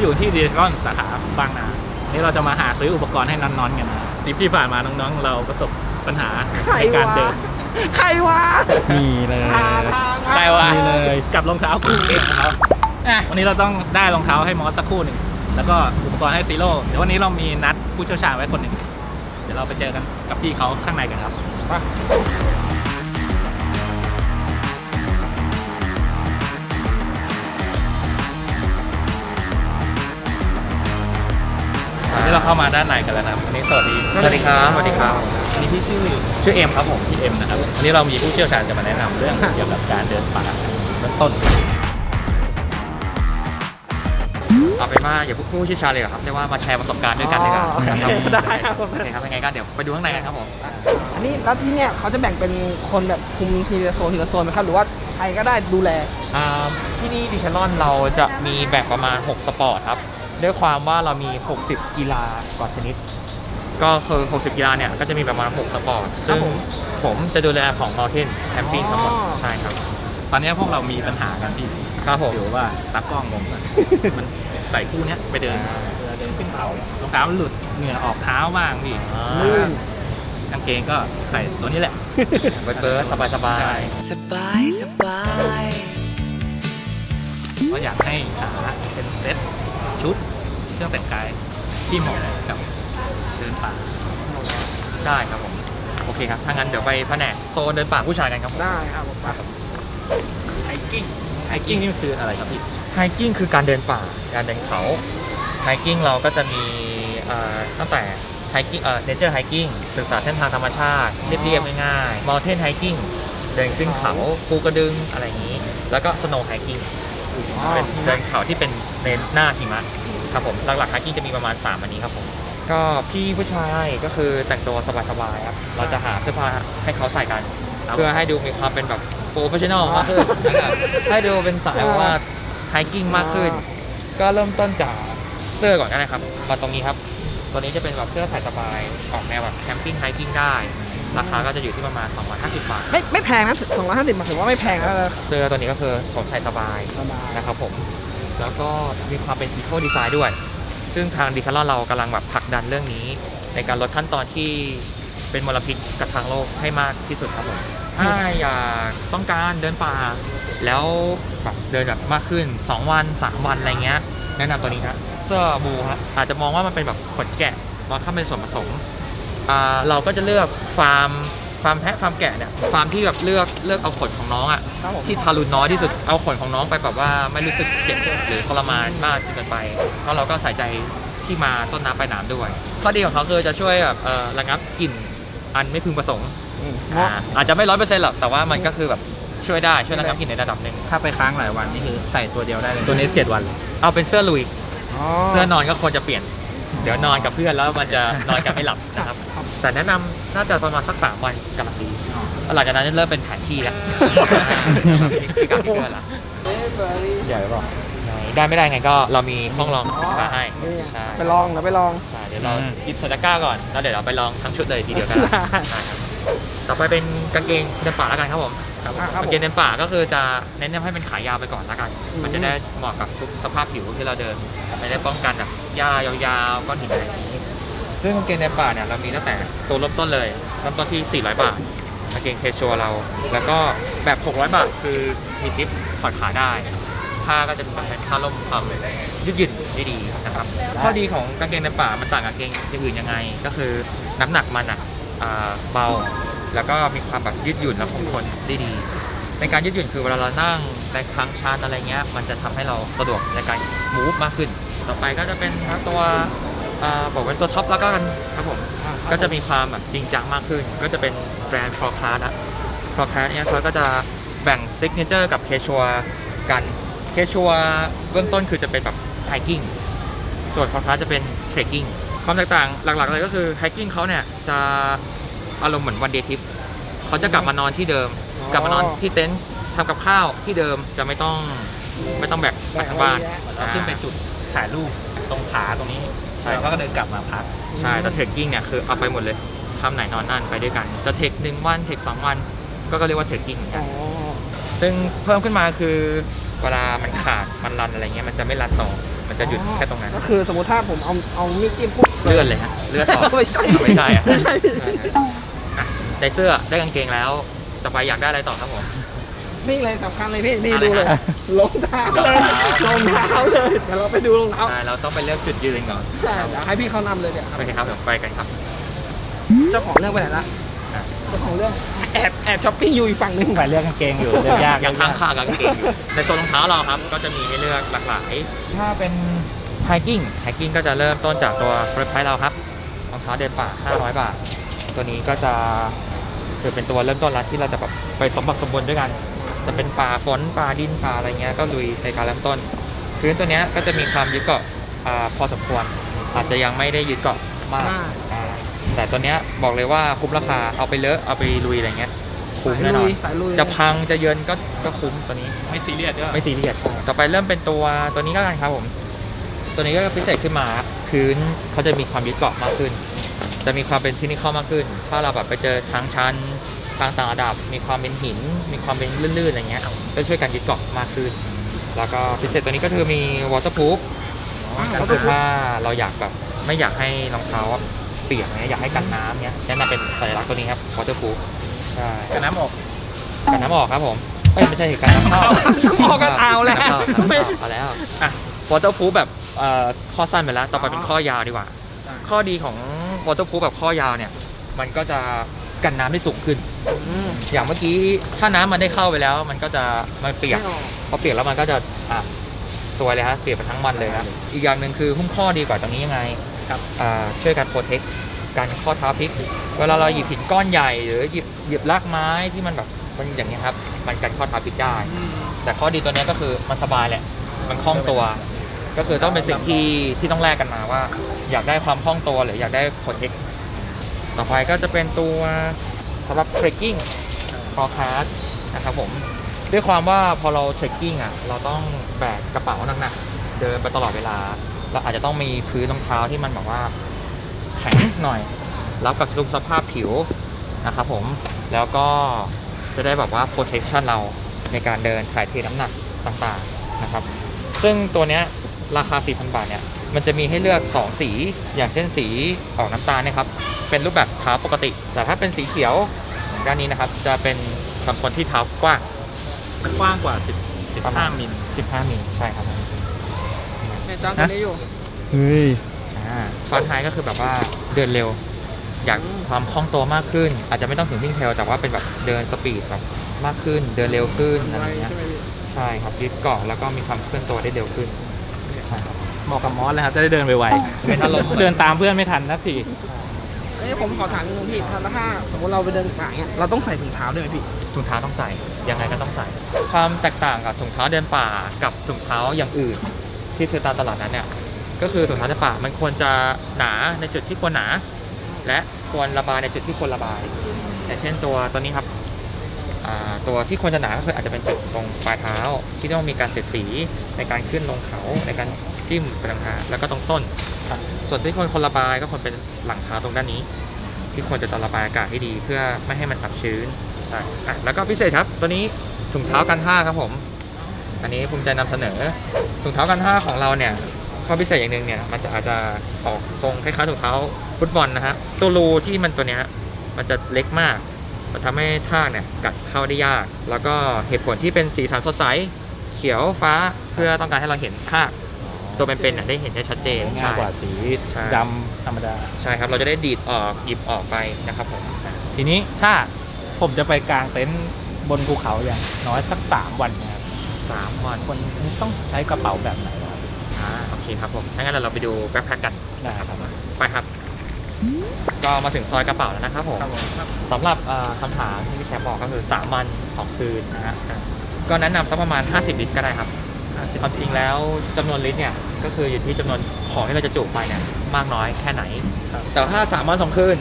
อยู่ที่ดีคอนสาขาบางนาวันนี่เราจะมาหาซื้ออุปกรณ์ให้นอนๆกันนะทริปที่ผ่านมาน้องๆ เราประสบปัญหาใครในการวะเดิน ใครวะนี่เลยหาทางใครวะนี่เลยกับรองเท้าคู่เองของเขาวันนี้เราต้องได้รองเท้าให้มอสสักคู่หนึ่งแล้วก็อุปกรณ์ให้ซีโร่เดี๋ยววันนี้เรามีนัดผู้เชี่ยวชาญไว้คนหนึ่งเดี๋ยวเราไปเจอกันกับพี่เขาข้างในกันครับ นนี้เราเข้ามาด้านในกันแล้วนะครับวันนี้สวัสดีสวัสดีครับสวัสดีครับอันนี้พี่ชื่อชื่อเอ็มครับผมพี่เอ็มนะครับวันนี้เรามีผู้เชี่ยวชาญจะมาแนะนำเรื่องเกี่ยวกับการเดินป่าเบื้องต้น เอาเป็นว่าอย่าพูดผู้เชี่ยวชาญเลยเหรอครับเรียกว่ามาแชร์ประสบการณ์ด้วยกันเลยครับอ๋อโอเคครับได้ครับผม โอเคครับยังไงก็เดี๋ยวไปดูข้างในกันครับผมอันนี้แล้วที่เนี่ยเขาจะแบ่งเป็นคนแบบคุมทีละโซนทีละโซนไหมครับ หรือว่าใครก็ได้ดูแล อ่าที่นี่ดิเทลอนเราจะมีแบ่งประมาณ 6 สปอร์ตครับ ด้วยความว่าเรามี 60 กีฬากว่าชนิด ก็คือ 60 กีฬาเนี่ย ก็จะมีประมาณ 6 สปอร์ต ซึ่งผม ผมจะดูแลของ Mountain Camping ทั้งหมด อ๋อ ใช่ครับ ตอนนี้พวกเรามีปัญหากันที่ครับผม อยู่ว่าตากล้องงงกันมันใส่คู่เนี้ยไปเดินอ่าเวลาเดินขึ้นเขารองเท้ามันหลุดเหงื่อออกเท้าบ้างพี่อ่าลื่นกางเกงก็ใส่ตัวนี้แหละ เบิร์ดเบิร์ดสบายสบายใช่สบายสบาย ก็อยากให้หาเป็นเซ็ต ชุดเครื่องแต่งกายที่เหมาะกับเดินป่าได้ครับผมโอเคครับถ้างั้นเดี๋ยวไปแผนกโซนเดินป่าผู้ชายกันครับผม ได้ครับผมไปไฮกิ้งไฮกิ้งนี่มันคืออะไรครับพี่ไฮกิ้งคือการเดินป่า การเดินเขา ไฮกิ้งเราก็จะมีเอ่อตั้งแต่ไฮกิ้งเอ่อเนเจอร์ไฮกิ้งศึกษาเส้นทางธรรมชาติเรียบๆง่ายๆมอลเทนไฮกิ้งเดินขึ้นเขาภูกระดึงอะไรอย่างนี้ แล้วก็สโนว์ไฮกิ้ง เป็นเดินเขาที่เป็นเน้นหน้าหิมะครับผมหลักๆไฮกิ้งจะมีประมาณ 3 อันนี้ครับผมก็พี่ผู้ชายก็คือแต่งตัวสบายๆครับเราจะหาเสื้อผ้าให้เขาใส่กันครับเพื่อให้ดูมีความเป็นแบบโปรเฟชชั่นอลมากขึ้นนะครับให้ดูเป็นสายแบบว่าไฮกิ้งมากขึ้น ก็เริ่มต้นจากเสื้อก่อนก็ได้ครับมาตรงนี้ครับ ตัวนี้จะเป็นแบบเสื้อใส่สบายออกแนวแบบแคมปิ้งไฮกิ้งได้ ราคาก็จะอยู่ที่ประมาณ 250 บาท ไม่ไม่แพงนะสองร้อยห้าสิบบาทถือว่าไม่แพงแล้วนะเสื้อตัวนี้ก็คือสวมใส่สบายสบายนะครับผม แล้วก็มีความเป็นอีโคดีไซน์ด้วย ซึ่งทางดีคาร์ลเรากำลังแบบผลักดันเรื่องนี้ ในการลดขั้นตอนที่เป็นมลพิษกับทางโลกให้มากที่สุดครับผม ถ้าอยากต้องการเดินป่า แล้วแบบเดินแบบมากขึ้น 2 วัน 3 วันอะไรเงี้ย แนะนำตัวนี้ครับเสื้อบูฮะอาจจะมองว่ามันเป็นแบบขนแกะมาเข้าเป็นส่วนผสมอ่า เราก็จะเลือกฟาร์มฟาร์มแพะฟาร์มแกะเนี่ยฟาร์มที่แบบเลือกเลือกเอาขนของน้องอะครับผม ที่ทารุณน้อยที่สุดเอาขนของน้องไปแบบว่าไม่รู้สึกเจ็บหรือทรมานมากจนเกินไปเพราะเราก็ใส่ใจที่มาต้นน้ำปลายน้ำด้วย ข้อดีของเขาคือจะช่วยแบบเอ่อระงับกลิ่นอันไม่พึงประสงค์อืมอ่าอาจจะไม่ร้อยเปอร์เซ็นต์หรอกแต่ว่ามันก็คือแบบช่วยได้ช่วยระงับกลิ่นในระดับหนึ่งถ้าไปค้างหลายวันนี่คือใส่ตัวเดียวได้เลยตัวนี้ 7 วันเลยเอาเป็นเสื้อลุยอ๋อเสื้อนอนก็ควรจะเปลี่ยน เดี๋ยวนอนกับเพื่อนแล้วมันจะนอนกันไม่หลับนะครับ แต่แนะนำน่าจะประมาณสักสามวันกำลังดีแล้วหลังจากนั้นจะเริ่มเป็นแผนที่แล้วที่การที่เพื่อนละใหญ่หรือเปล่าได้ไม่ได้ไงก็เรามีห้องลองมาให้นี่ใช่ไปลองเดี๋ยวไปลอง ใช่เดี๋ยวเราอืมหยิบใส่ตะกร้าก่อนแล้วเดี๋ยวเราไปลองทั้งชุดเลยทีเดียวกันได้ใช่ครับต่อไปเป็นกางเกงเดินป่าแล้วกันครับผม ครับอะครับผม กางเกงเดินป่าก็คือจะเน้นให้เป็นขายาวไปก่อนแล้วกัน อืม มันจะได้เหมาะกับทุกสภาพผิวที่เราเดินไม่ได้ป้องกันแบบหญ้ายาวๆก้อนหินอะไรอย่างนี้ ซึ่งกางเกงเดินป่าเนี่ยเรามีตั้งแต่ตัวเริ่มต้นเลยเริ่มต้นที่ 400 บาทกางเกงเคชัวเรา แล้วก็แบบ 600 บาทคือมีซิปถอดขาได้ผ้าก็จะเป็นผ้าล่มความยืดหยุ่นได้ดีนะครับข้อดีของกางเกงเดินป่ามันต่างกับกางเกงอย่างอื่นยังไง ก็คือน้ำหนักมันอะอ่าเบา แล้วก็มีความแบบยืดหยุ่นและคงทนได้ดี ในการยืดหยุ่นคือเวลาเรานั่งในครั้งชันอะไรเงี้ยมันจะทำให้เราสะดวกในการมูฟมากขึ้น ต่อไปก็จะเป็นตัวอบอกเป็นตัวท็อปแล้วก็กันครับผมก็จะมีความแบบจริงจังมากขึ้น ก็จะเป็นแบรนด์ f o r c l a s อะ f o r c l a s เนี่ยเขาก็จะแบ่งซิกเนเจอร์กับเคชัวกันเคชัวเบื้องต้นคือจะเป็นแบบไฮกิ้งส่วน f o r c l a s จะเป็นเทรคกิ้งความแตกต่างหลักๆเลยก็คือไฮกิ้งเขาเนี่ยจะ อารมณ์เหมือนวันเดย์ทริปเขาจะกลับมานอนที่เดิม อ๋อ กลับมานอนที่เต็นท์ทำกับข้าวที่เดิมจะไม่ต้องไม่ต้องแบกไปทางบ้านเราขึ้นไปจุดถ่ายรูปตรงผาตรงนี้ใช่ แล้วก็เดินกลับมาพัก ใช่แต่เทรคกิ้งเนี่ยคือเอาไปหมดเลยทำไหนนอนนั่นไปด้วยกัน จะเทคหนึ่งวันเทคสองวันก็ก็เรียกว่าเทรคกิ้งเหมือนกัอ๋น อ ซึ่งเพิ่มขึ้นมาคือเวลามันขาดมันรันอะไรเงี้ยมันจะไม่รันต่อ มันจะหยุดแค่ตรงนั้น ก็คือสมมติถ้าผมเอาเอามีดจิ้มปุ๊บเลื่อนเลยฮะเลื่อนออกไม่ใช่ไม่ใช่อะ ไม่ใช่อะ ได้เสื้อได้กางเกงแล้วต่อไปอยากได้อะไรต่อครับผม นี่เลยสำคัญเลยพี่นี่อะไรดูเลยฮะรองเท้าเลยรองเท้าเลยเดี๋ยวเราไปดูรองเท้าใช่เราต้องไปเลือกจุดยืนก่อนใช่เดี๋ยวให้พี่เขานำเลยเนี่ยครับโอเคครับเดี๋ยวไปกันครับ เจ้าของเรื่องไปไหนละอะ เจ้าของเรื่องแอบแอบช้อปปิ้งอยู่อีกฝั่งหนึง ฝ่ายเลือกกางเกงอยู่เลือกยากยังค้างคากับกางเกงอยู่ในโซนรองเท้าเราครับ ก็จะมีให้เลือกหลากหลาย ถ้าเป็นไฮกิ้งไฮกิ้งก็จะเริ่มต้นจากตัวเฟรไพเราครับรองเท้าเดินป่า 500 บาท ตัวนี้ก็จะ ถือเป็นตัวเริ่มต้นละที่เราจะแบบไปสมบัติสมบูรณ์ด้วยกัน จะเป็นป่าฝนป่าดินป่าอะไรเงี้ยก็ลุยในการเริ่มต้น พื้นตัวเนี้ยก็จะมีความยึดเกาะอ่าพอสมควร อาจจะยังไม่ได้ยึดเกาะมากมากอ่าแต่ตัวเนี้ยบอกเลยว่าคุ้มราคาเอาไปเลอะเอาไปลุยอะไรเงี้ยคุ้มสายแน่นลุอนยสายลุยจะพังจะเยินก็ก็คุ้มตัวนี้ไม่ซีเรียสด้วยไม่ซีเรียสต่อไปเริ่มเป็นตัวตัวนี้ก็กันครับผม ตัวนี้ก็พิเศษขึ้นมาครับพื้นเขาจะมีความยึดเกาะมากขึ้น จะมีความเป็นเทคนิคมากขึ้น ถ้าเราแบบไปเจอทางชันทางต่างระดับ มีความเป็นหิน มีความเป็นลื่นๆอะไรเงี้ยก็ช่วยกันยึดเกาะมากขึ้น แล้วก็พิเศษตัวนี้ก็คือมี waterproof ก็คือถ้าเราอยากแบบไม่อยากให้รองเท้าเปียกเนี้ยอยากให้กันน้ำเนี้ยแนะนำเป็นสัญลักษณ์ตัวนี้ครับ waterproof ใช่กันน้ำออกกันน้ำออกครับผมเอ้ยไม่ใช่กันน้ำเข้าพอกันเอาแล้วกันน้ำเข้ากันน้ำเข้าเอาแล้วอะ waterproof แบบเอ่อข้อสั้นไปแล้ว ต่อไปเป็นข้อยาวดีกว่า ข้อดีของ waterproof แบบข้อยาวเนี่ย มันก็จะกันน้ำได้สูงขึ้นอืมอย่างเมื่อกี้ถ้าน้ำมันได้เข้าไปแล้ว มันก็จะมันเปียกไม่ออกพอเปียกแล้วมันก็จะอะสวยเลยฮะเปียกไปทั้งวันเลยครับอีกอย่างหนึ่งคือหุ้มข้อดีกว่าตรงนี้ยังไงครับอ่าช่วยกันโปรเทคการข้อเท้าพลิก เวลาเราหยิบหินก้อนใหญ่หรือหยิบหยิบรากไม้ที่มันแบบมันอย่างนี้ยครับ มันกันข้อเท้าพลิกได้อืมแต่ข้อดีตัวเนี้ยก็คือมันสบายแหละ มันคล่องตัว ก็คือต้องเป็นสิ่งที่ที่ต้องแลกกันมาว่า อยากได้ความคล่องตัวหรืออยากได้โปรเทคต่อไปก็จะเป็นตัวสำหรับ trekking forecast นะครับผมด้วยความว่าพอเรา trekking อะเราต้องแบกกระเป๋าหนักๆเดินไปตลอดเวลา เราอาจจะต้องมีพื้นรองเท้าที่มันแบบว่าแข็งหน่อย รับกับสภาพผิวนะครับผมแล้วก็จะได้แบบว่า protection เราในการเดินถ่ายเทน้ำหนักต่างๆนะครับ ซึ่งตัวเนี้ย ราคา 4,000 บาทเนี่ยมันจะมีให้เลือก 2 สี อย่างเช่นสีออกน้ำตาลเนะครับ เป็นรูปแบบเท้าปกติ แต่ถ้าเป็นสีเขียวด้านนี้นะครับ จะเป็นสำหรับคนที่เท้ากว้าง กว้างกว่า 10 ประมาณ 15มิล15มิลใช่ครับเนี่ยจำตัวนี้อยู่ เฮ้ย อ่าฟอนไฮก็คือแบบว่าเดินเร็ว อยากอืม ความคล่องตัวมากขึ้น อาจจะไม่ต้องถึงวิ่งเทรลแต่ว่าเป็นแบบเดินสปีดแบบมากขึ้น เดินเร็วขึ้นอะไรไวอย่างเงี้ย ใช่ไหมพี่ใช่ครับยึดเกาะแล้วก็มีความเคลื่อนตัวได้เร็วขึ้นใช่ครับ เหมาะกับมอสเลยครับ จะได้เดินไวเป็นอารมณ์ เดินตามเพื่อนไม่ทันนะพี่ เอ้ยผมขอถามนิดนึงพี่ถ้าถ้าสมมติเราไปเดินป่าเนี่ยเราต้องใส่ถุงเท้าด้วยไหมพี่ ถุงเท้าต้องใส่ ยังไงก็ต้องใส่ ความแตกต่างกับถุงเท้าเดินป่ากับถุงเท้าอย่างอื่น ที่ซื้อตามตลาดนั้นเนี่ย ก็คือถุงเท้าเดินป่ามันควรจะหนาในจุดที่ควรหนา และควรระบายในจุดที่ควรระบายอย่างเช่นตัวตัวนี้ครับอ่า ตัวที่ควรจะหนาก็คืออาจจะเป็นจุดตรงปลายเท้า ที่ต้องมีการเสียดสีในการขึ้นลงเขาในการจิ้มไปต่างหาแล้วก็ตรงส้น ส่วนที่ควรคนระบายก็ควรเป็นหลังเท้าตรงด้านนี้ ที่ควรจะต้องระบายอากาศให้ดีเพื่อไม่ให้มันอับชื้นใช่แล้วก็พิเศษครับ ตัวนี้ถุงเท้ากันห้าครับผม อันนี้ภูมิใจนำเสนอถุงเท้ากันห้าของเราเนี่ยข้อพิเศษอย่างหนึ่งเนี่ยมันจะอาจจะออกทรงคล้ายๆถุงเท้าฟุตบอลนะฮะตัวรูที่มันตัวเนี้ยมันจะเล็กมาก มันทำให้ทากเนี่ยกัดเข้าได้ยาก แล้วก็เหตุผลที่เป็นสีสันสดใส เขียวฟ้าเพื่อต้องการให้เราเห็นทากตัวเป็นๆเนี่ยได้เห็นได้ชัดเจนง่ายกว่าสีใช่ ดำธรรมดา ใช่ครับ เราจะได้ดีดออกหยิบออกไปนะครับผม ทีนี้ถ้าผมจะไปกางเต็นท์บนภูเขาอย่างน้อยสักสามวันเนะครับสามวันคนต้องใช้กระเป๋าแบบไหนครับอ่าโอเคครับผมถ้างั้นเราไปดูแบ็คแพ็คกันได้ครับ ไปครับ ก็มาถึงซอยกระเป๋าแล้วนะครับผมครับผมสำหรับเอ่อคำถามที่พี่แชมป์บอกก็คือ 3 วัน 2 คืนนะฮะก็แนะนำสักประมาณ 50 ลิตรก็ได้ครับความจริงแล้วจำนวนลิตรเนี่ยก็คืออยู่ที่จำนวนของที่เราจะจุไปเนี่ยมากน้อยแค่ไหนครับแต่ถ้า 3 วัน 2 คืน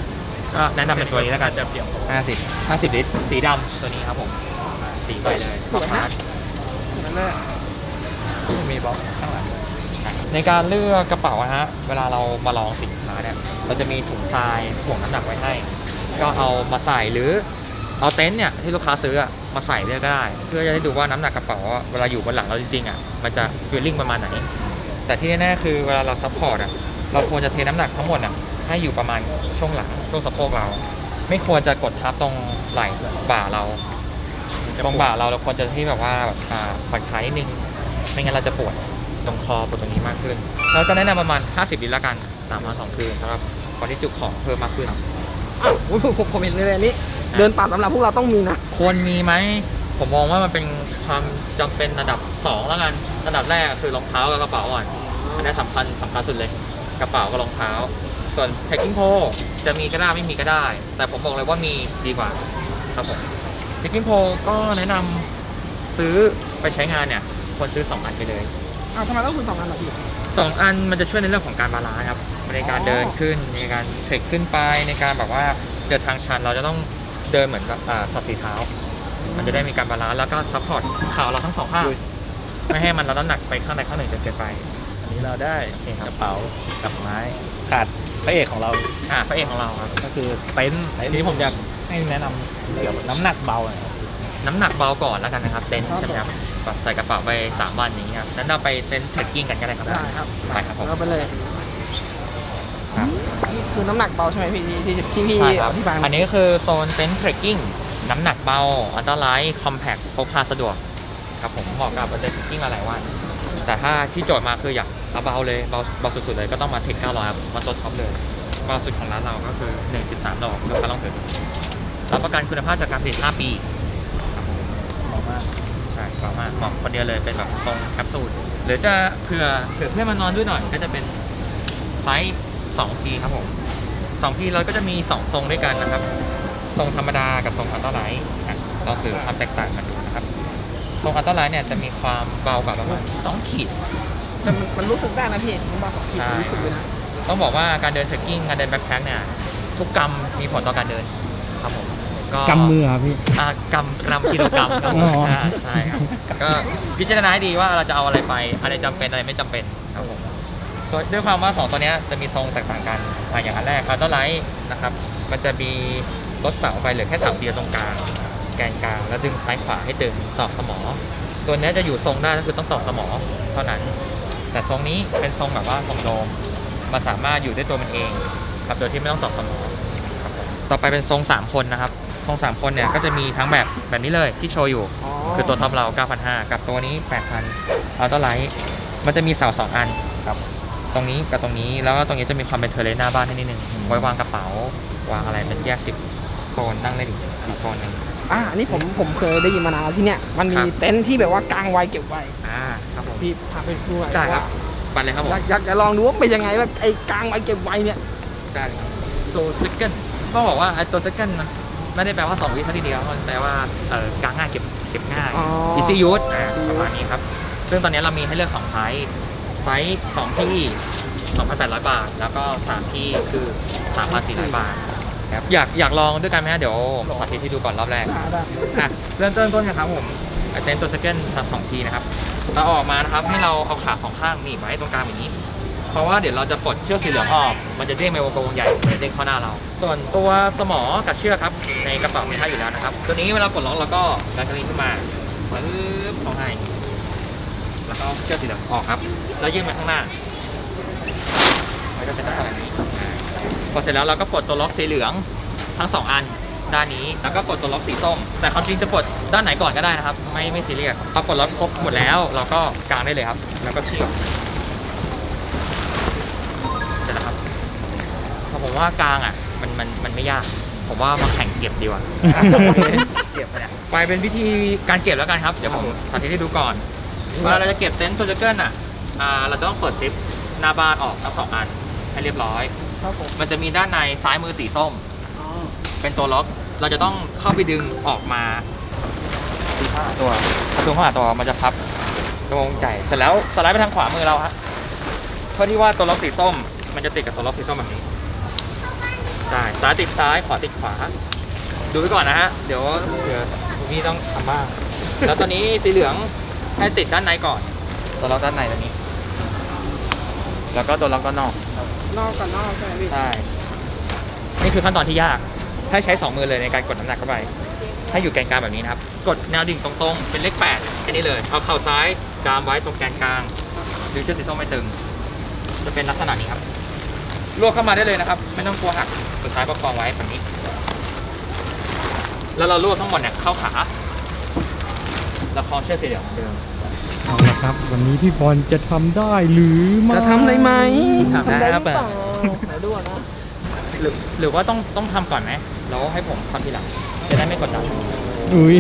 ก็แนะนำเป็นตัวนี้แล้วกันจะเปรียบ50 50 ลิตร สีดำตัวนี้ครับผมสีไปเลยสวยนะนั่นแหละมีบล็อกข้างหลัง ในการเลือกกระเป๋านะฮะเวลาเรามาลองสินค้าเนี่ยเราจะมีถุงทรายถ่วงน้ำหนักไว้ให้ ก็เอามาใส่หรือเอาเต็นท์เนี่ยที่ลูกค้าซื้ออะมาใส่ด้วยก็ได้ เพื่อจะได้ดูว่าน้ำหนักกระเป๋าอะเวลาอยู่บนหลังเราจริงๆอะมันจะฟีลลิ่งประมาณไหน แต่ที่แน่ๆคือเวลาเราซัพพอร์ตอะเราควรจะเทน้ำหนักทั้งหมดอะให้อยู่ประมาณช่วงหลังช่วงสะโพกเรา ไม่ควรจะกดทับตรงไหล่บ่าเราตรงบ่าเราเราควรจะที่แบบว่าแบบอ่าผ่อนคลายนิดนึงไม่งั้นเราจะปวด ตรงคอปวดตรงนี้มากขึ้น เราจะแนะนำประมาณ 50ลิตรละกัน3วัน2คืนสำหรับคนที่จุของเพิ่มมากขึ้น อ้าวโอ้ยผมผมเห็นเลยอันนี้เดินป่าสำหรับพวกเราต้องมีนะ ควรมีไหม ผมมองว่ามันเป็นความจำเป็นระดับ2แล้วกันระดับแรกคือรองเท้ากับกระเป๋าก่อน อันนี้สำคัญสำคัญสุดเลย กระเป๋ากับรองเท้า ส่วน trekking pole จะมีก็ได้ไม่มีก็ได้ แต่ผมบอกเลยว่ามีดีกว่าครับผม trekking pole ก็แนะนำซื้อไปใช้งานเนี่ยควรซื้อ 2 อันไปเลย อ้าวทำไมต้องคุณสองอันเหรอพี่สองอันมันจะช่วยในเรื่องของการบาลานซ์ครับในการอ๋อเดินขึ้นในการเทรคขึ้นไปในการแบบว่าเจอทางชันเราจะต้องเดินเหมือนกับอ่าสับสีเท้า มันจะได้มีการบาลานซ์แล้วก็ซัพพอร์ตขาเราทั้งสองข้างไม่ให้มันรับน้ำหนักไปข้างใดข้างหนึ่งจนเกินไป อันนี้เราได้โอเคครับ กระเป๋ากับไม้ขาดพระเอกของเราอ่าพระเอกของเราครับ ก็คือเต็นท์อันนี้ผมอยากให้แนะนำเกี่ยวกับน้ำหนักเบาหน่อยครับน้ำหนักเบาก่อนแล้วกันนะครับเต็นท์ใช่ไหมครับ แบบใส่กระเป๋าไป 3 วันอย่างนี้ครับแล้วเราไปเต็นท์เทรคกิ้งกันก็ได้ครับได้ครับไปครับผม เราไปเลยครับ นี่คือน้ำหนักเบาใช่ไหมพี่ที่ที่ที่พี่ใช่ครับอธิบายมาอันนี้ก็คือโซนเต็นท์เทรคกิ้งน้ำหนักเบาอันตรายคอมแพคพกพาสะดวกครับผมเหมาะกับเดินเทรคกิ้งมาหลายวัน แต่ถ้าที่โจทย์มาคืออยากเอาเบาเลยเบาเบาสุดๆเลยก็ต้องมาเทค900ครับมันตัวท็อปเลยเบาสุดของร้านเราก็คือ 1.3 ดอกลูกค้าลองถือดูรับประกันคุณภาพจากการผลิต 5 ปีครับผม เหมาะมากใช่เหมาะมากเหมาะคนเดียวเลยเป็นแบบทรงแคปซูลหรือจะเผื่อเผื่อเพื่อนมานอนด้วยหน่อย ก็จะเป็นไซส์2 p ครับผม2 p เราก็จะมี 2 ทรงด้วยกันนะครับ ทรงธรรมดากับทรงอัลตร้าไลท์อะลองถือความแตกต่างกันดูนะครับ ทรงอัลตร้าไลท์เนี่ยจะมีความเบากว่าประมาณ2ขีดแต่มันมันรู้สึกได้นะพี่มันเบาสองขีดใช่รู้สึกเลยนะต้องบอกว่าการเดินเทรคกิ้งการเดินแบ็คแพ็คเนี่ยทุกกรรมมีผลต่อการเดินครับผม ก็กำมือครับพี่อ่ากรรมกรัมกิโลกรัมครับผมอ๋ออ่าใช่ครับก็พิจารณาให้ดีว่าเราจะเอาอะไรไป อะไรจำเป็นอะไรไม่จำเป็นครับผมส่วนด้วยความว่าสองตัวเนี้ยจะมีทรงแตกต่างกันอะอย่างอันแรกอัลตร้าไลท์นะครับ มันจะมีลดเสาไปเหลือแค่เสาเดียวตรงกลางแกนกลางแล้วดึงซ้ายขวาให้ดึงต่อสมอ ตัวเนี้ยจะอยู่ทรงได้ก็คือต้องต่อสมอเท่านั้น แต่ทรงนี้เป็นทรงแบบว่าทรงโดมมันสามารถอยู่ด้วยตัวมันเองครับโดยที่ไม่ต้องต่อสมองครับผมต่อไปเป็นทรง 3 คนนะครับ ทรง3 คนเนี่ย ก็จะมีทั้งแบบแบบนี้เลยที่โชว์อยู่อ๋อคือตัวท็อปเรา 9,500 กับตัวนี้ 8,000อัลตร้าไลท์มันจะมีเสาสองอันครับ ตรงนี้กับตรงนี้แล้วก็ตรงนี้จะมีความเป็นเทอร์เลนหน้าบ้านให้นิดนึง ไว้วางกระเป๋าวางอะไรเป็นแยกสิบโซนนั่งเล่นอีกโซนหนึ่งอ่าอันนี้ผมผมเคยได้ยินมานานแล้วที่เนี่ยมันมีครับเต็นท์ที่แบบว่ากางไว้เก็บไว้อ่าครับผมพี่พาไปดูหน่อยได้ครับว่าไปเลยครับผมอยากอยากจะลองดูว่าเป็นยังไงแบบไอ้กางไว้เก็บไว้เนี่ยได้เลยครับตัวซิกเกิลต้องบอกว่าไอ้ตัวซิกเกิลนะ ไม่ได้แปลว่า 2 วิเท่าทีเดียวมันแปลว่าเออกางง่ายเก็บเก็บง่าย อ๋อ easy use อ่าประมาณนี้ครับ ซึ่งตอนนี้เรามีให้เลือก 2 ไซส์ไซส์2ที่ 2,800 บาท แล้วก็ 3 ที่คือ 3,400 บาทครับอยากอยากลองด้วยกันไหมฮะเดี๋ยวผมสาธิตให้ดูก่อนรอบแรกอ่าได้อะเริ่มต้นต้นกันครับผมเต็นตัวเซคันด์สักสองทีนะครับเราออกมานะครับให้เราเอาขาสองข้างหนีบไว้ตรงกลางแบบนี้ เพราะว่าเดี๋ยวเราจะปลดเชือกสีเหลืองออก มันจะเด้งไปวงกลมใหญ่มันจะเด้งเข้าหน้าเรา ส่วนตัวสมอกับเชือกครับ ในกระเป๋ามีให้อยู่แล้วนะครับ ตัวนี้เวลาปลดล็อกเราก็ดันตัวนี้ขึ้นมาปึ๊บเข้าให้แล้วก็เชือกสีเหลืองออกครับ แล้วยื่นไปข้างหน้ามันก็เป็นลักษณะนี้พอเสร็จแล้วเราก็ปลดตัวล็อกสีเหลืองทั้งสองอันด้านนี้แล้วก็ปลดตัวล็อกสีส้ม แต่ความจริงจะปลดด้านไหนก่อนก็ได้นะครับ ไม่ไม่ซีเรียสพอปลดล็อกครบหมดแล้ว เราก็กางได้เลยครับ แล้วก็เขี่ย ผมว่ากางอะมันมันมันไม่ยาก ผมว่ามาแข่งเก็บดีกว่า เก็บไปเนี่ยไปเป็นวิธีการเก็บแล้วกันครับ เดี๋ยวผมสาธิตให้ดูก่อนเวลาเราจะเก็บเต็นท์ตัวจักเกิลอะอ่าเราจะต้องเปิดซิปหน้าบ้านออกทั้งสองอันให้เรียบร้อย ครับผมมันจะมีด้านในซ้ายมือสีส้ม อ๋อเป็นตัวล็อก เราจะต้องเข้าไปดึงออกมาดูข้างหลังตัวประตูข้างหลังตัวมันจะพับตรงใหญ่เสร็จแล้วสไลด์ไปทางขวามือเราฮะเพื่อที่ว่าตัวล็อกสีส้ม มันจะติดกับตัวล็อกสีส้มแบบนี้ ใช่ซ้ายติดซ้ายขวาติดขวา ดูไว้ก่อนนะฮะ เดี๋ยวเผื่อคุณพี่ต้องทำบ้าง แล้วตอนนี้สีเหลืองให้ติดด้านในก่อน ตัวล็อกด้านในตรงนี้ แล้วก็ตัวล็อกด้านนอก นอกกับนอกใช่ไหมพี่ใช่ นี่คือขั้นตอนที่ยาก ให้ใช้2มือเลยในการกดน้ำหนักเข้าไป ให้อยู่แกนกลางแบบนี้นะครับ กดแนวดิ่งตรงๆ เป็นเลข8แค่นี้เลย เอาเข่าซ้ายดามไว้ตรงแกนกลางดึงฟิวเจอร์สีส้มไม่ตึง จะเป็นลักษณะนี้ครับลวกเข้ามาได้เลยนะครับ ไม่ต้องกลัวหัก สุดท้ายประคองไว้แบบนี้ แล้วเราลวกทั้งหมดเนี่ยเข้าขาแล้วคล้องเชือกสีเหลืองเหมือนเดิมเอาละครับ วันนี้พี่บอลจะทำได้หรือไม่จะทำได้ไหมทำได้ครับหรือเปล่าไหนดูก่อนนะหรือหรือว่าต้องต้องทำก่อนไหมแล้วให้ผมทำทีหลังจะได้ไม่กดดันอุ้ย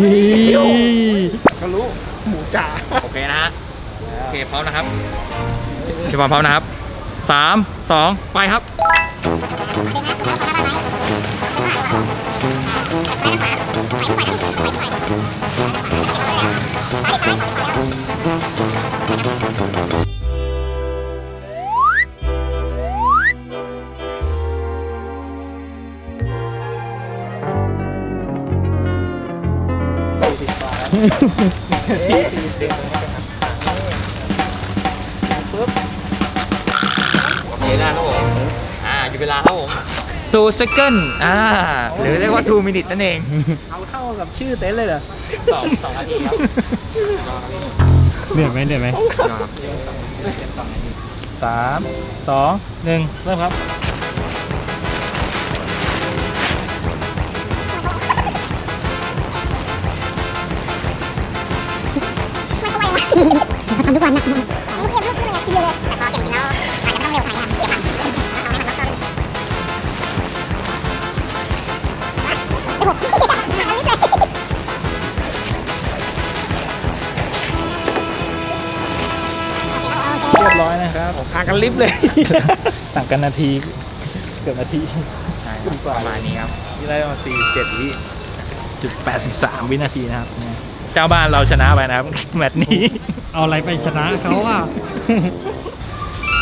ก็รู้หมูจ๋าโอเคนะฮะโอเคพร้อมนะครับพี่บอลพร้อมนะครับสามสองไปครับโバイバイ second อ่าหรือเรียกว่า two minute นั่นเอง เอาเท่ากับชื่อเต็นท์เลยเหรอสองสองนาทีครับเดือดไหมเดือดไหมสามสองหนึ่งเริ่มครับทำทุกวันนะ ครับห่างกันลิฟต์เลย ต่างกันนาทีเกือบนาทีใช่ครับประมาณนี้ครับที่ได้มา47วิจุด83 วินาทีนะครับ เจ้าบ้านเราชนะไปนะครับ แมตช์นี้ เอาอะไรไปชนะเขาอะ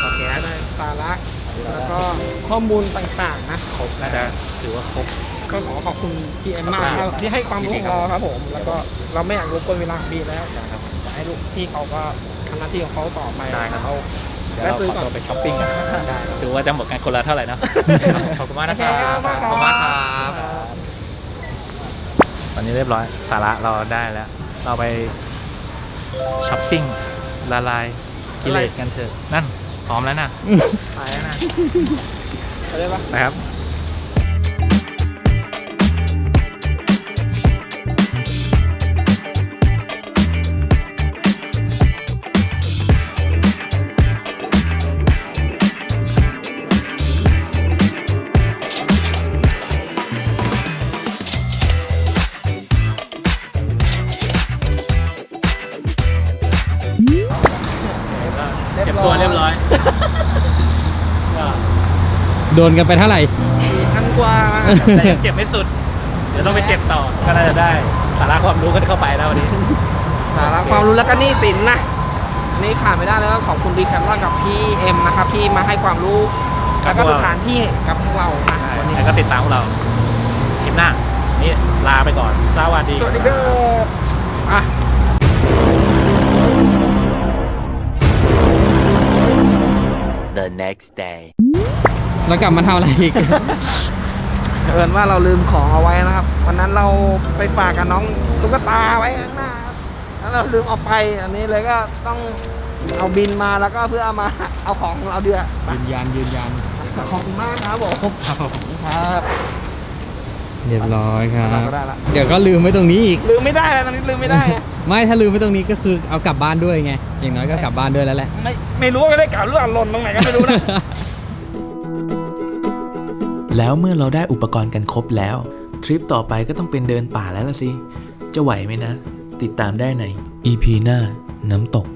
โอเคนะได้สาระแล้วก็ข้อมูลต่างๆนะครบน่าจะถือว่าครบก็ขอขอบคุณพี่เอ็มมากครับที่ให้ความรู้ของเราครับผม แล้วก็เราไม่อยากรบกวนเวลาของพี่แล้วอยากให้ลูกพี่เขาก็ทำหน้าที่ของเขาต่อไปได้ครับ เขาเดี๋ยวและเราซื้อขอก่อนตัวไปช้อปปิ้งกันถือว่าจะหมดกันคนละเท่าไหร่นะขอบคุณมากนะครับขอบคุณมากครับตอนนี้เรียบร้อยสาระเราได้แล้ว เราไปช้อปปิ้งละลายกิเลสกันเถอะนั่นพร้อมแล้วนะไปแล้วนะไปได้ปะไปครับเก็บ โดนกันไปเท่าไหร่สี่พันกว่าแต่ยังเจ็บไม่สุด เดี๋ยวต้องไปเจ็บต่อ ก็น่าจะได้สาระความรู้กันเข้าไปแล้ววันนี้ สาระความรู้แล้วก็หนี่สินนะอันนี้ขาดไม่ได้แล้วก็ขอบคุณดีแคมรอนกับพี่เอ็มนะครับที่มาให้ความรู้ครัแล้บวก็สถานที่กับพวกเรานะวันนี้ แล้วก็ติดตามพวกเราคลิปหน้า นี่ลาไปก่อน สวัสดี สวัสดีครับอะ the next day. แล้วกลับมาทำอะไรอีก เอิญว่าเราลืมของเอาไว้นะครับ วันนั้นเราไปฝากกับน้องตุ๊กตาไว้ข้างหน้าครับแล้วเราลืมเอาไป อันนี้เลยก็ต้องเอาบินมาแล้วก็เพื่อเอามาเอาของของเราเดือไปยืนยันยืนยันขอบคุณมากครับผมครับเรียบร้อยครับ เราก็ได้ละ เดี๋ยวก็ลืมไว้ตรงนี้อีก ลืมไม่ได้แล้วตอนนี้ลืมไม่ได้ไงไม่ถ้าลืมไว้ตรงนี้ก็คือเอากลับบ้านด้วยไง อย่างน้อยก็กลับบ้านด้วยแล้วแหละ ไม่ไม่รู้ว่าจะได้กล่าวเรื่องหล่นตรงไหนก็ไม่รู้นะ แล้วเมื่อเราได้อุปกรณ์กันครบแล้ว ทริปต่อไปก็ต้องเป็นเดินป่าแล้วละสิ จะไหวไหมนะ ติดตามได้ใน EP หน้า น้ำตก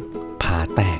ผาแตก